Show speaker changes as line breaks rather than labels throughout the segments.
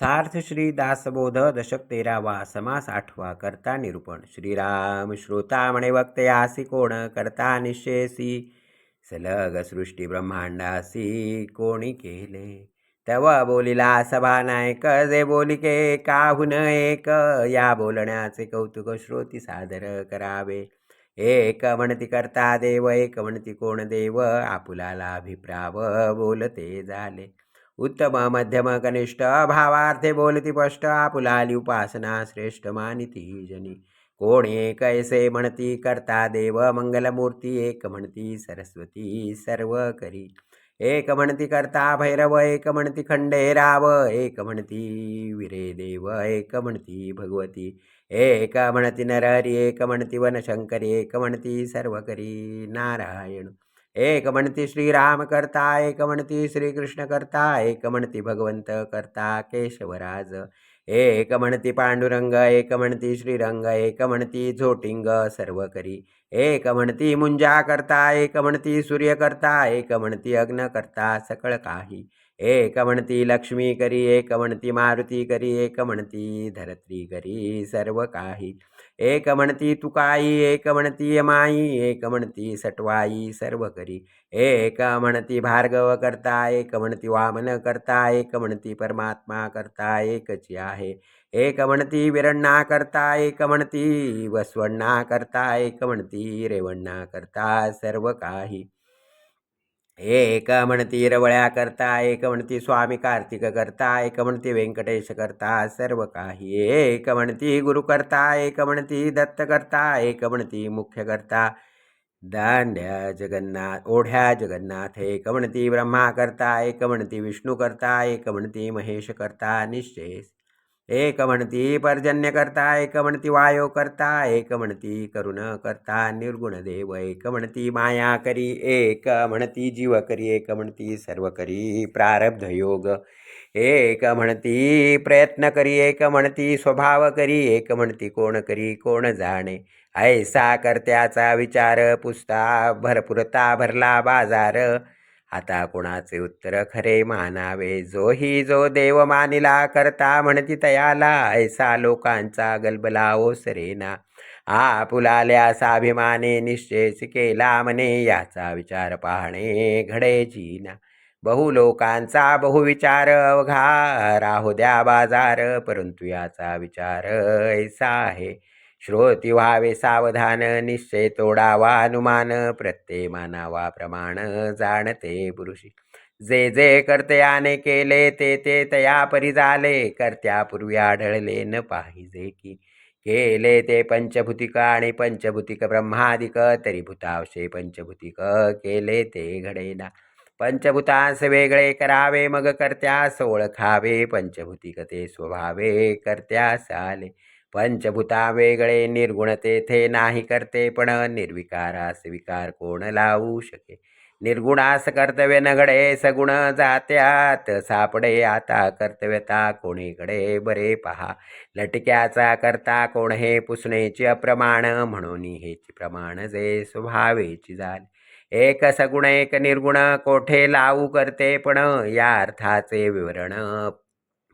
सार्थ श्री दासबोध दशक तेरावा समास आठवा करता निरूपण. श्रीराम श्रोता म्हणे वक्तयासी कोण करता निशेसी? सलग सृष्टी ब्रह्मांडासी कोणी केले? तव बोलिला सभा नायक जे बोलिके काहून एक? या बोलण्याचे कौतुक श्रोती सादर करावे. एक म्हणती करता देव एक म्हणती कोण देव? आपुलाला अभिप्राव बोलते झाले. उत्तम मध्यम कनिष्ठ भावार्थे बोलती स्पष्ट आपुलाली उपासना श्रेष्ठ मानिती जनी। कोण एक ऐसे म्हणती करता देव मंगलमूर्ती एक म्हणती सरस्वती सर्व करी एक म्हणती करता भैरव एक म्हणती खंडेराव एक म्हणती विरे देव एक म्हणती भगवती। एक म्हणती नरहरी एक म्हणती वनशंकरी एक म्हणती सर्व करी नारायण। एक म्हणती श्रीराम करता एक म्हणती श्रीकृष्ण करता एक म्हणती भगवंत करता केशवराज एक म्हणती पांडुरंग एक म्हणती श्रीरंग एक म्हणती झोटिंग सर्व करी एक म्हणती मुंजा करता एक म्हणती सूर्य करता एक म्हणती अग्न करता सकळ काही एक म्हणती लक्ष्मी करी एक म्हणती मारुती करी एक म्हणती धरत्री करी सर्व काही एक म्हणती तुकाई एक म्हणती यमाई एक म्हणती सटवाई सर्व करी एक म्हणती भार्गव करता एक म्हणती वामन करता एक म्हणती परमात्मा करता एकची आहे एक म्हणती विरण्णा करता एक म्हणती वसवण्णा करता एक म्हणती रेवण्णा करता सर्व काही एक म्हणती रवळ्या करता एक म्हणती स्वामी कार्तिक करता एक म्हणती व्यंकटेश करता सर्व काही एक म्हणती गुरु करता एक म्हणती दत्त करता एक म्हणती मुख्य करता दांड्या जगन्नाथ ओढ्या जगन्नाथ एक म्हणती ब्रह्मा करता एक म्हणती विष्णू करता एक म्हणती महेश करता निश्चय एक म्हणती पर्जन्य करता एक म्हणती वायो करता एक म्हणती करुण करता निर्गुण देव एक म्हणती माया करी एक म्हणती जीव करी एक म्हणती सर्व करी प्रारब्ध योग. एक म्हणती प्रयत्न करी एक म्हणती स्वभाव करी एक म्हणती कोण करी कोण जाणे. ऐसा करत्याचा विचार पुसता भरपुरता भरला बाजार. आता कोणाचे उत्तर खरे मानावे? जोही जो देव मानिला करता म्हणती तयाला. ऐसा लोकांचा गलबला ओसरेना आपुलाल्या साभिमाने निश्चयच केला मने याचा विचार पाहणे घडे जीना. बहु लोकांचा बहुविचार अवघा. राहू द्या बाजार परंतु याचा विचार ऐसा आहे. श्रोती व्हावे सावधान निश्चय तोडावा अनुमान प्रत्यय मानावा प्रमाण जाणते पुरुषी. जे जे कर्तयाने केले ते ते तया परी झाले कर्त्यापूर्वी आढळले न पाहिजे की. केले ते पंचभूतिक आणि पंचभूतिक ब्रह्मादिक तरी भूतावशे पंचभूतिक केले ते घडेना. पंचभूतांस वेगळे करावे मग कर्त्यास ओळखावे पंचभूतिक ते स्वभावे कर्त्यास आले पंचभूता वेगळे निर्गुण तेथे नाही करते पण निर्विकारास विकार कोण लावू शके? निर्गुणास कर्तव्य नगडे सगुण जात्यात सापडे आता कर्तव्यता कोणीकडे बरे पहा? लटक्याचा करता कोण हे पुसणेची अप्रमाण म्हणून हेची प्रमाण जे स्वभावेची झाले एक सगुण एक निर्गुण कोठे लावू करते पण या अर्थाचे विवरण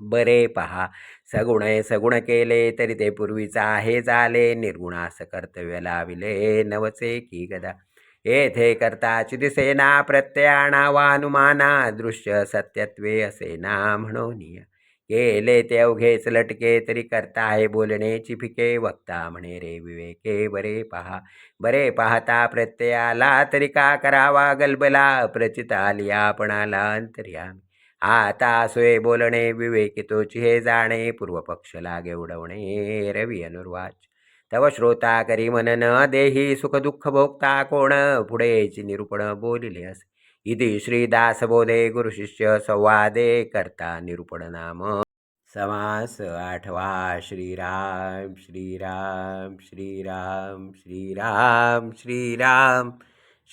बरे पहा. सगुण सगुण केले तरी ते पूर्वीचा आहे झाले निर्गुणास कर्तव्य लाविले नवचे की गदा. येथे करताची दिसेना प्रत्ययाना वा दृश्य सत्यत्वे असेना म्हणून केले ते अवघेच लटके तरी करता आहे बोलण्याची फिके. वक्ता म्हणे रे विवेके बरे पहा. बरे पाहता प्रत्ययाला तरी का करावा गलबला? प्रचिता आली आपणाला अंतर्यामी. आता सोय बोलणे विवेकी तोची हे जाणे पूर्वपक्ष लागे उडवणे रवी अनुर्वाच तव श्रोता करी मनन देही सुख दुःख भोगता कोण? पुढेची निरूपण बोलिले असे. इति श्रीदासबोधे गुरुशिष्य संवादे करता निरूपण नाम. समास आठवा श्रीराम श्रीराम श्रीराम श्रीराम श्रीराम.